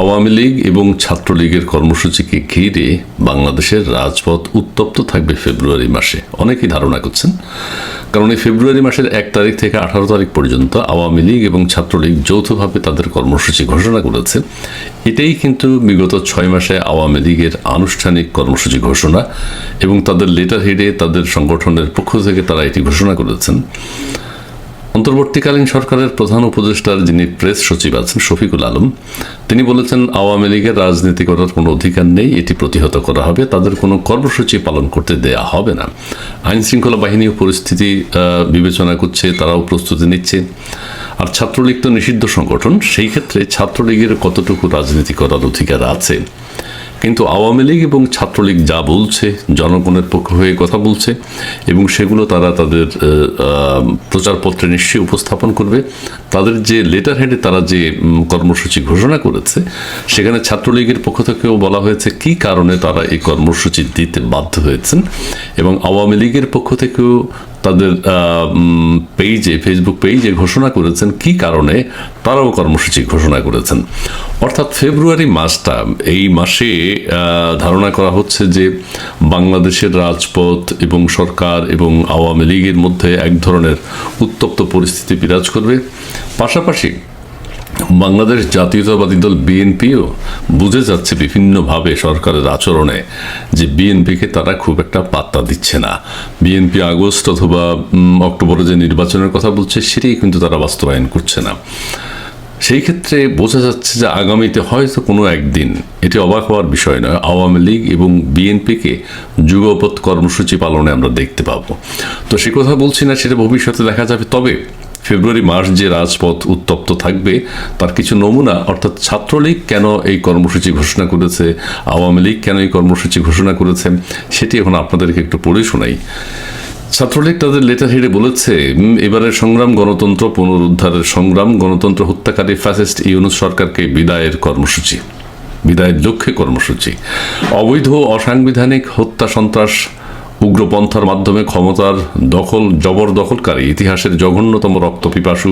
আওয়ামী লীগ এবং ছাত্রলীগের কর্মসূচিকে ঘিরে বাংলাদেশের রাজপথ উত্তপ্ত থাকবে ফেব্রুয়ারি মাসে। অনেকেই ধারণা করছেন, কারণ এই ফেব্রুয়ারি মাসের এক তারিখ থেকে আঠারো তারিখ পর্যন্ত আওয়ামী লীগ এবং ছাত্রলীগ যৌথভাবে তাদের কর্মসূচি ঘোষণা করেছে। এটাই কিন্তু বিগত ছয় মাসে আওয়ামী লীগের আনুষ্ঠানিক কর্মসূচি ঘোষণা এবং তাদের লেটার হেডে তাদের সংগঠনের পক্ষ থেকে তারা এটি ঘোষণা করেছেন। অন্তর্বর্তীকালীন সরকারের প্রধান উপদেষ্টার যিনি প্রেস সচিব আছেন, শফিকুল আলম, তিনি বলেছেন, আওয়ামী লীগের রাজনীতি করার কোনো অধিকার নেই, এটি প্রতিহত করা হবে, তাদের কোনো কর্মসূচি পালন করতে দেয়া হবে না। আইন শৃঙ্খলা বাহিনীও পরিস্থিতি বিবেচনা করছে, তারাও প্রস্তুতি নিচ্ছে। আর ছাত্রলীগ তো নিষিদ্ধ সংগঠন, সেই ক্ষেত্রে ছাত্রলীগের কতটুকু রাজনীতি করার অধিকার আছে? কিন্তু আওয়ামী লীগ এবং ছাত্রলীগ যা বলছে, জনগণের পক্ষ হয়ে কথা বলছে, এবং সেগুলো তারা তাদের প্রচারপত্রে নিশ্চয়ই উপস্থাপন করবে। তাদের যে লেটার হেডে তারা যে কর্মসূচি ঘোষণা করেছে, সেখানে ছাত্রলীগের পক্ষ থেকেও বলা হয়েছে কি কারণে তারা এই কর্মসূচি দিতে বাধ্য হয়েছেন, এবং আওয়ামী লীগের পক্ষ থেকেও তাদের পেজে ফেসবুক পেজে ঘোষণা করেছেন কি কারণে? তারাও কর্মসূচি ঘোষণা করেছেন। অর্থাৎ ফেব্রুয়ারি মাসটা, এই মাসে ধারণা করা হচ্ছে যে বাংলাদেশের রাজপথ এবং সরকার এবং আওয়ামী লীগের মধ্যে এক ধরনের উত্তপ্ত পরিস্থিতি বিরাজ করবে। পাশাপাশি বাংলাদেশ জাতীয়তাবাদী দল বিএনপিও বুঝে যাচ্ছে বিভিন্নভাবে সরকারের আচরণে যে বিএনপিকে তারা খুব একটা পাত্তা দিচ্ছে না। বিএনপি আগস্ট অথবা অক্টোবরে যে নির্বাচনের কথা বলছে, সেটাই কিন্তু তারা বাস্তবায়ন করছে না। সেই ক্ষেত্রে বোঝা যাচ্ছে যে আগামীতে হয়তো কোনো একদিন এটি অবাক হওয়ার বিষয় নয়, আওয়ামী লীগ এবং বিএনপিকে যুগপথ কর্মসূচি পালনে আমরা দেখতে পাব। তো সে কথা বলছি না, সেটা ভবিষ্যতে দেখা যাবে। তবে ফেব্রুয়ারি মাস যে রাজপথ উত্তপ্ত থাকবে, তার কিছু নমুনা, অর্থাৎ ছাত্রলীগ কেন এই কর্মসূচি ঘোষণা করেছে, আওয়ামী লীগ কেন এই কর্মসূচি ঘোষণা করেছে, সেটি এখন আপনাদেরকে একটু পড়ে শোনাই। ছাত্রলীগ তাদের লেটার হেডে বলেছে এবারের সংগ্রাম গণতন্ত্র পুনরুদ্ধারের সংগ্রাম, গণতন্ত্র হত্যাকারী ফ্যাসিস্ট ইউনুস সরকারকে বিদায়ের কর্মসূচি, বিদায়ের লক্ষ্যে কর্মসূচি। অবৈধ অসাংবিধানিক হত্যা সন্ত্রাস উগ্রপন্থার মাধ্যমে ক্ষমতার দখল, জবরদখলকারী ইতিহাসের জঘন্যতম রক্তপিপাসু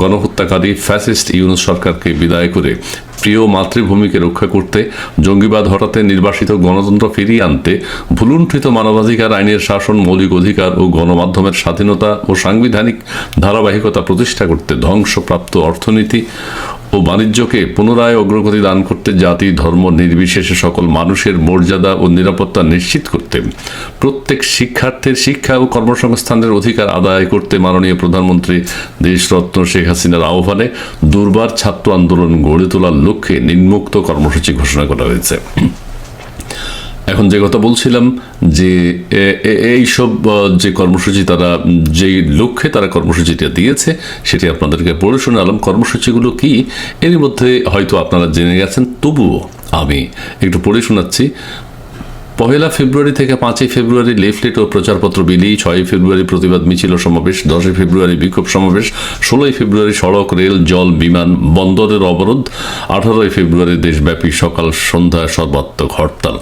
গণহত্যাকারী ফ্যাসিস্ট ইউনুস সরকারকে বিদায় করে প্রিয় মাতৃভূমিকে রক্ষা করতে, জঙ্গিবাদ হটাতে নির্বাসিত গণতন্ত্র ফিরিয়ে আনতে, ভুলুণ্ঠিত মানবাধিকার আইনের শাসন, মৌলিক অধিকার ও গণমাধ্যমের স্বাধীনতা ও সাংবিধানিক ধারাবাহিকতা প্রতিষ্ঠা করতে ধ্বংসপ্রাপ্ত অর্থনীতি ও বাণিজ্যকে পুনরায় অগ্রগতি দান করতে জাতি, ধর্ম নির্বিশেষে সকল মানুষের মর্যাদা ও নিরাপত্তা নিশ্চিত করতে। প্রত্যেক শিক্ষার্থীর শিক্ষা ও কর্মসংস্থানের অধিকার আদায় করতে মাননীয় প্রধানমন্ত্রী দেশরত্ন শেখ হাসিনার আহ্বানে দুর্বার ছাত্র আন্দোলন গড়ে তোলার লক্ষ্যে নিম্মুক্ত কর্মসূচি ঘোষণা করা হয়েছে। এখন যে কথা বলছিলাম যে এই সব যে কর্মসূচি তারা, যেই লক্ষ্যে তারা কর্মসূচিটা দিয়েছে, সেটি আপনাদেরকে পড়ে শোনালাম। কর্মসূচিগুলো কি? এর মধ্যে হয়তো আপনারা জেনে গেছেন, তবুও আমি একটু পড়ে শোনাচ্ছি। পহেলা ফেব্রুয়ারি থেকে পাঁচই ফেব্রুয়ারি লিফলেট ও প্রচারপত্র বিলি, ছয়ই ফেব্রুয়ারি প্রতিবাদ মিছিল সমাবেশ, দশই ফেব্রুয়ারি বিক্ষোভ সমাবেশ, ষোলোই ফেব্রুয়ারি সড়ক, রেল, জল, বিমান, বন্দরের অবরোধ, আঠারোই ফেব্রুয়ারি দেশব্যাপী সকাল সন্ধ্যা সর্বাত্মক হরতাল।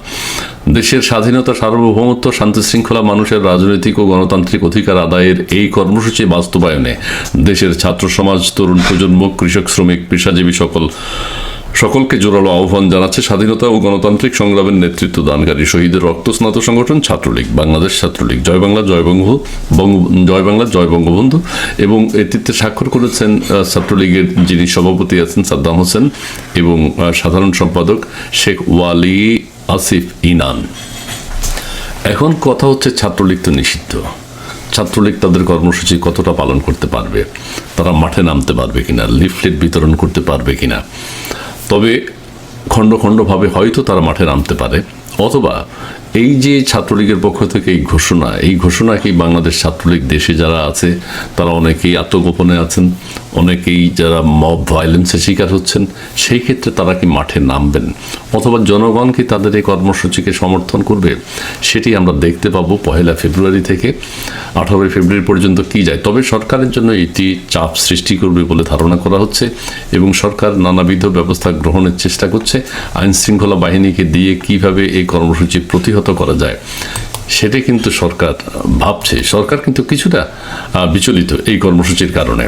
দেশের স্বাধীনতা, সার্বভৌমত্ব শান্তি শৃঙ্খলা মানুষের রাজনৈতিক ও গণতান্ত্রিক অধিকার আদায়ের এই কর্মসূচি বাস্তবায়নে দেশের ছাত্র সমাজ, তরুণ প্রজন্ম, কৃষক, শ্রমিক, পেশাজীবী সকল সকলকে জোরালো আহ্বান জানাচ্ছে স্বাধীনতা ও গণতান্ত্রিক সংগ্রামের নেতৃত্ব দানকারী শহীদের রক্তস্নাত সংগঠন ছাত্রলীগ, বাংলাদেশ ছাত্রলীগ। জয় বাংলা, জয় বঙ্গ, জয় বাংলা, জয় বঙ্গবন্ধু। এবং এটিতে স্বাক্ষর করেছেন ছাত্রলীগের যিনি সভাপতি আছেন সাদ্দাম হোসেন এবং সাধারণ সম্পাদক শেখ ওয়ালি আসিফ ইনান। এখন কথা হচ্ছে ছাত্রলীগ তো নিষিদ্ধ। ছাত্রলীগ তাদের কর্মসূচি কতটা পালন করতে পারবে? তারা মাঠে নামতে পারবে কিনা? লিফলেট বিতরণ করতে পারবে কিনা? তবে খণ্ড খণ্ডভাবে হয়তো তারা মাঠে নামতে পারে অথবা এই যে ছাত্রলীগের পক্ষ থেকে এই ঘোষণা এই ঘোষণা কি বাংলাদেশ ছাত্রলীগ দেশে যারা আছে, তারা অনেকেই আত্মগোপনে আছেন, অনেকেই যারা মব ভায়োলেন্সের শিকার হচ্ছেন, সেই ক্ষেত্রে তারা কি মাঠে নামবেন? অথবা জনগণ কি তাদের এই কর্মসূচিকে সমর্থন করবে? সেটি আমরা দেখতে পাবো পহেলা ফেব্রুয়ারি থেকে। আঠারোই ফেব্রুয়ারি পর্যন্ত কি যায়? তবে সরকারের জন্য এটি চাপ সৃষ্টি করবে বলে ধারণা করা হচ্ছে এবং সরকার নানাবিধ ব্যবস্থা গ্রহণের চেষ্টা করছে। আইন শৃঙ্খলা বাহিনীকে দিয়ে কীভাবে এই কর্মসূচি প্রতিহত করা যায় সেটা কিন্তু সরকার ভাবছে। সরকার কিন্তু কিছুটা বিচলিত এই কর্মসূচির কারণে।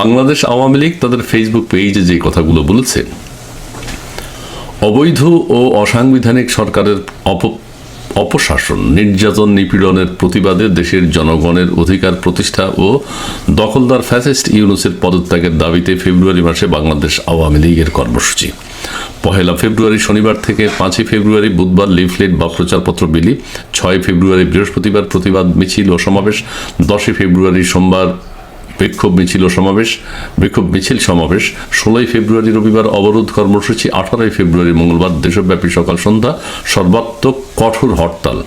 বাংলাদেশ আওয়ামী লীগ তাদের ফেসবুক পেজে যে কথাগুলো বলেছে, অবৈধ ও অসাংবিধানিক সরকারের অপ, অপশাসন, নির্যাতন নিপীড়নের প্রতিবাদে দেশের জনগণের অধিকার প্রতিষ্ঠা ও দখলদার ফ্যাসিস্ট ইউনুসের পদত্যাগের দাবিতে ফেব্রুয়ারি মাসে বাংলাদেশ আওয়ামী লীগের কর্মসূচি। পহেলা ফেব্রুয়ারি শনিবার থেকে পাঁচই ফেব্রুয়ারি বুধবার লিফলেট বা প্রচারপত্র বিলি, ছয় ফেব্রুয়ারি বৃহস্পতিবার প্রতিবাদ মিছিল ও সমাবেশ, দশই ফেব্রুয়ারি সোমবার বিক্ষোভ মিছিল ও সমাবেশ, বিক্ষোভ মিছিল সমাবেশ, ষোলোই ফেব্রুয়ারি রবিবার অবরোধ কর্মসূচি, আঠারোই ফেব্রুয়ারি মঙ্গলবার দেশব্যাপী সকাল সন্ধ্যা সর্বাত্মক কঠোর হরতাল।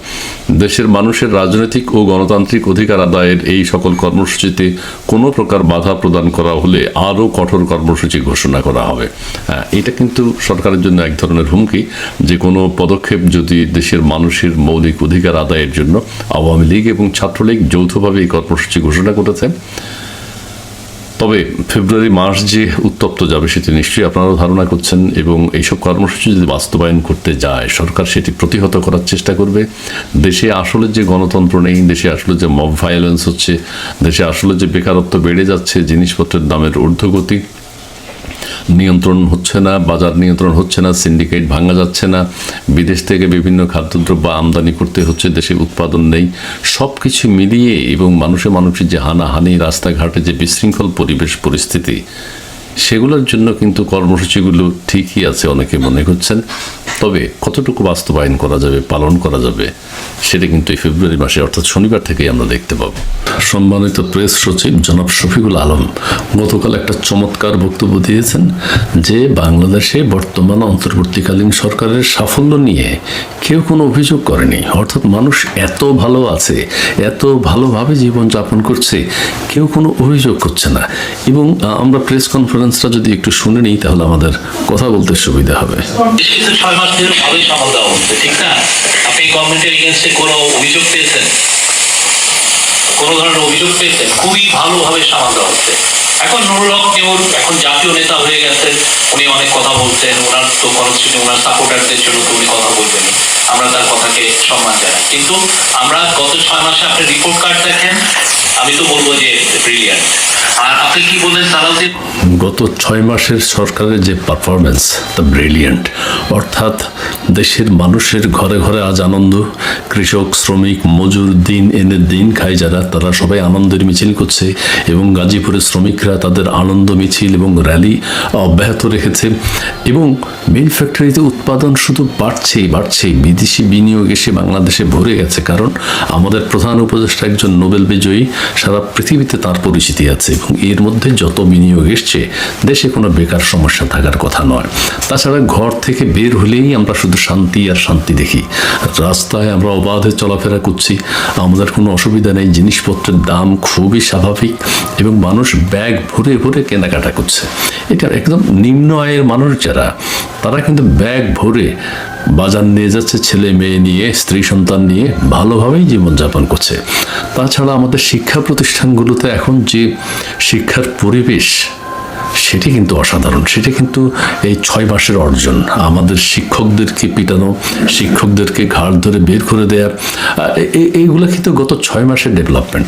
দেশের মানুষের রাজনৈতিক ও গণতান্ত্রিক অধিকার আদায়ের এই সকল কর্মসূচিতে কোনো প্রকার বাধা প্রদান করা হলে আরও কঠোর কর্মসূচি ঘোষণা করা হবে। হ্যাঁ এটা কিন্তু সরকারের জন্য এক ধরনের হুমকি। যে কোনো পদক্ষেপ যদি দেশের মানুষের মৌলিক অধিকার আদায়ের জন্য আওয়ামী লীগ এবং ছাত্রলীগ যৌথভাবে এই কর্মসূচি ঘোষণা করেছে তবে ফেব্রুয়ারি মাস যে উত্তপ্ত যাবে সেটি নিশ্চয়ই আপনারা ধারণা করছেন এবং এইসব কর্মসূচি যদি বাস্তবায়ন করতে যায়, সরকার সেটি প্রতিহত করার চেষ্টা করবে। দেশে আসলে যে গণতন্ত্র নেই, দেশে আসলে যে মব ভায়োলেন্স হচ্ছে, দেশে আসলে যে বেকারত্ব বেড়ে যাচ্ছে, জিনিসপত্রের দামের ঊর্ধ্বগতি নিয়ন্ত্রণ হচ্ছে না, বাজার নিয়ন্ত্রণ হচ্ছে না, সিন্ডিকেট ভাঙা যাচ্ছে না, বিদেশ থেকে বিভিন্ন খাদ্যদ্রব্য আমদানি করতে হচ্ছে দেশে উৎপাদন নেই। সব কিছু মিলিয়ে এবং মানুষে মানুষের যে হানাহানি, রাস্তাঘাটে যে বিশৃঙ্খল পরিবেশ পরিস্থিতি সেগুলোর জন্য কিন্তু কর্মসূচিগুলো ঠিকই আছে, অনেকে মনে করছেন। তবে কতটুকু বাস্তবায়ন করা যাবে, পালন করা যাবে, সেটা কিন্তু এই ফেব্রুয়ারি মাসে, অর্থাৎ শনিবার থেকেই আমরা দেখতে পাবো। সম্মানিত প্রেস সচিব জনাব শফিকুল আলম গতকাল একটা চমৎকার বক্তব্য দিয়েছেন যে বাংলাদেশে বর্তমান অন্তর্বর্তীকালীন সরকারের সাফল্য নিয়ে কেউ কোনো অভিযোগ করেনি। অর্থাৎ মানুষ এত ভালো আছে, এত ভালোভাবে জীবনযাপন করছে, কেউ কোনো অভিযোগ করছে না। এবং আমরা প্রেস কনফারেন্সটা যদি একটু শুনে নিই, তাহলে আমাদের কথা বলতে সুবিধা হবে। ছয় মাস ধরে ভালোই সামাল দেওয়া হচ্ছে, ঠিক না? আপনি গভর্নমেন্টের কোনো অভিযোগ পেয়েছেন? কোনো ধরনের অভিযোগ পেয়েছেন? খুবই ভালোভাবে সামাল দেওয়া হচ্ছে। এখন এখন জাতীয় নেতা হয়ে গেছেন, উনি অনেক কথা বলছেন, ওনার তো কনস্টিটিউশন ওনার সাপোর্টারদের জন্য তো উনি কথা বলবেনই। আমরা তার কথাকে সম্মান জানাই। কিন্তু আমরা গত ছয় মাসে আপনি রিপোর্ট কার্ড দেখেন আমি তো বলব যে ব্রিলিয়ান্ট আর আপনি কি গত ছয় মাসের সরকারের যে পারফরমেন্স তা ব্রিলিয়েন্ট অর্থাৎ দেশের মানুষের ঘরে ঘরে আজ আনন্দ। কৃষক, শ্রমিক, মজুর দিন এনে দিন খায় যারা, তারা সবাই আনন্দের মিছিল করছে এবং গাজীপুরের শ্রমিকরা তাদের আনন্দ মিছিল এবং র্যালি অব্যাহত রেখেছে। এবং মিল ফ্যাক্টরিতে উৎপাদন শুধু বাড়ছেই বাড়ছেই। বিদেশি বিনিয়োগ এসে বাংলাদেশে ভরে গেছে। কারণ আমাদের প্রধান উপদেষ্টা একজন নোবেল বিজয়ী সারা পৃথিবীতে তার পরিচিতি আছে এবং এর মধ্যে যত বিনিয়োগ এসছে, দেশে কোনো বেকার সমস্যা থাকার কথা নয়। তাছাড়া ঘর থেকে বের হলেই আমরা শুধু শান্তি আর শান্তি দেখি। রাস্তায় আমরা অবাধে চলাফেরা করছি। আমাদের কোনো অসুবিধা নেই। জিনিসপত্রের দাম খুবই স্বাভাবিক এবং মানুষ ব্যাগ ভরে ভরে কেনাকাটা করছে। এটা একদম নিম্ন আয়ের মানুষ যারা, তারা কিন্তু ব্যাগ ভরে বাজার নিয়ে যাচ্ছে ছেলে মেয়ে নিয়ে, স্ত্রী সন্তান নিয়ে, ভালোভাবেই জীবনযাপন করছে। তাছাড়া আমাদের শিক্ষা প্রতিষ্ঠানগুলোতে এখন যে শিক্ষার পরিবেশ, সেটি কিন্তু অসাধারণ। সেটি কিন্তু এই ছয় মাসের অর্জন। আমাদের শিক্ষকদেরকে পিটানো, শিক্ষকদেরকে ঘাড় ধরে বের করে দেয়া এইগুলো কিন্তু গত ছয় মাসের ডেভেলপমেন্ট।